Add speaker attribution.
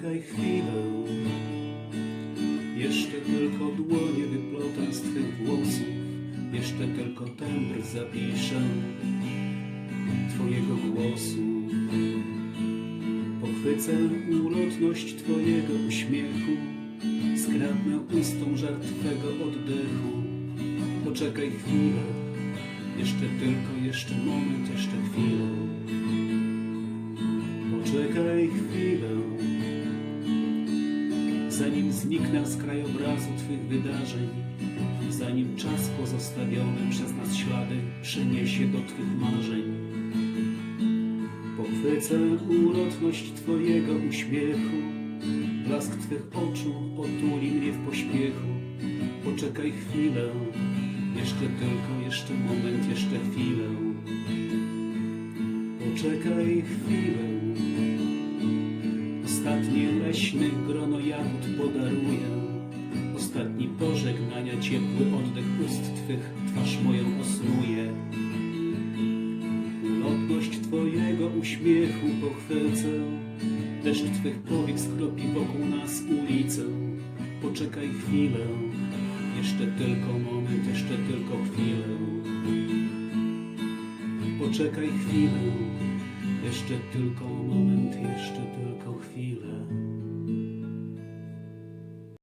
Speaker 1: Poczekaj chwilę, jeszcze tylko dłonie wyplotam z twych włosów, jeszcze tylko tembr zapiszę twojego głosu. Pochwycę ulotność twojego uśmiechu, skradnę ustom żar twego oddechu. Poczekaj chwilę, jeszcze tylko, jeszcze moment, jeszcze chwilę. Poczekaj chwilę, zanim zniknę z krajobrazu Twych wydarzeń, zanim czas pozostawiony przez nas ślady przeniesie do Twych marzeń. Pochwycę ulotność Twojego uśmiechu, blask Twych oczu otuli mnie w pośpiechu. Poczekaj chwilę, jeszcze tylko, jeszcze moment, jeszcze chwilę. Poczekaj chwilę, Ostatnie leśny grono jagód podaruję. Ostatni pożegnania ciepły oddech ust Twych, twarz moją osnuje. Ulotność Twojego uśmiechu pochwycę, deszcz Twych powiek skropi wokół nas ulicę. Poczekaj chwilę, jeszcze tylko moment, jeszcze tylko chwilę. Poczekaj chwilę, jeszcze tylko moment, jeszcze tylko chwilę.